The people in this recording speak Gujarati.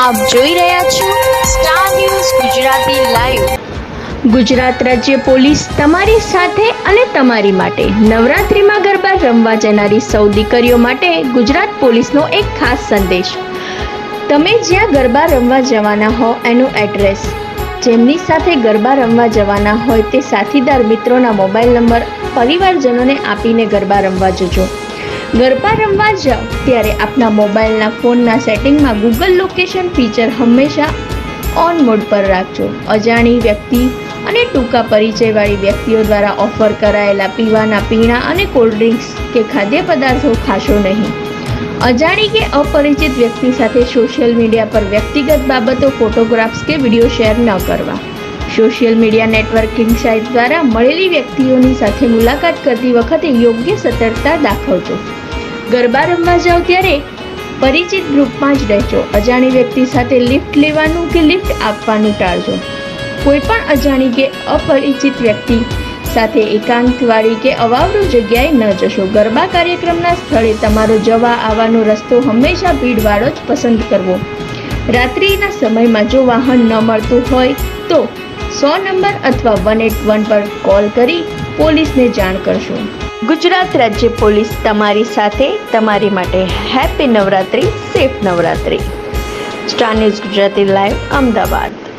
આપ જોઈ રહ્યા છો star news Gujarati live Gujarat રાજ્ય પોલીસ તમારી સાથે અને તમારી માટે નવરાત્રિમાં ગરબા રમવા જનારી સૌ દીકરીઓ માટે ગુજરાત પોલીસનો એક ખાસ સંદેશ. તમે જ્યાં ગરબા રમવા જવાના હો, એનું એડ્રેસ. જેમની સાથે ગરબા રમવા જવાના હોય તે સાથીદાર મિત્રોના મોબાઈલ નંબર પરિવારજનોને આપીને ગરબા રમવા જજો. ગરબા રમવા જાઓ ત્યારે આપના મોબાઈલના ફોનના સેટિંગમાં ગૂગલ લોકેશન ફીચર હંમેશા ઓન મોડ પર રાખજો. અજાણી વ્યક્તિ અને ટૂંકા પરિચયવાળી વ્યક્તિઓ દ્વારા ઓફર કરાયેલા પીવાના પીણા અને કોલ્ડ ડ્રિંક્સ કે ખાદ્ય પદાર્થો ખાશો નહીં. અજાણી કે અપરિચિત વ્યક્તિ સાથે સોશિયલ મીડિયા પર વ્યક્તિગત બાબતો ફોટોગ્રાફ્સ કે વીડિયો શેર ન કરવા. સોશિયલ મીડિયા નેટવર્કિંગ સાઇટ દ્વારા મળેલી વ્યક્તિઓની સાથે મુલાકાત કરતી વખતે યોગ્ય સતર્કતા દાખવજો. ગરબા રમવા જાઓ ત્યારે પરિચિત ગ્રુપમાં જ રહેજો. અજાણી વ્યક્તિ સાથે લિફ્ટ લેવાનું કે લિફ્ટ આપવાનું ટાળજો. કોઈ પણ અજાણી કે અપરિચિત વ્યક્તિ સાથે એકાંતવાળી કે અવાવરૂ જગ્યાએ ન જશો. ગરબા કાર્યક્રમના સ્થળે તમારો જવા આવવાનો રસ્તો હંમેશા ભીડવાળો જ પસંદ કરવો. રાત્રિના સમયમાં જો વાહન ન મળતું હોય તો સો નંબર અથવા વન એટ વન પર કોલ કરી પોલીસને જાણ કરશો. ગુજરાત રાજ્ય પોલીસ તમારી સાથે, તમારી માટે happy Navratri, safe Navratri. Star news Gujarati live, Ahmedabad.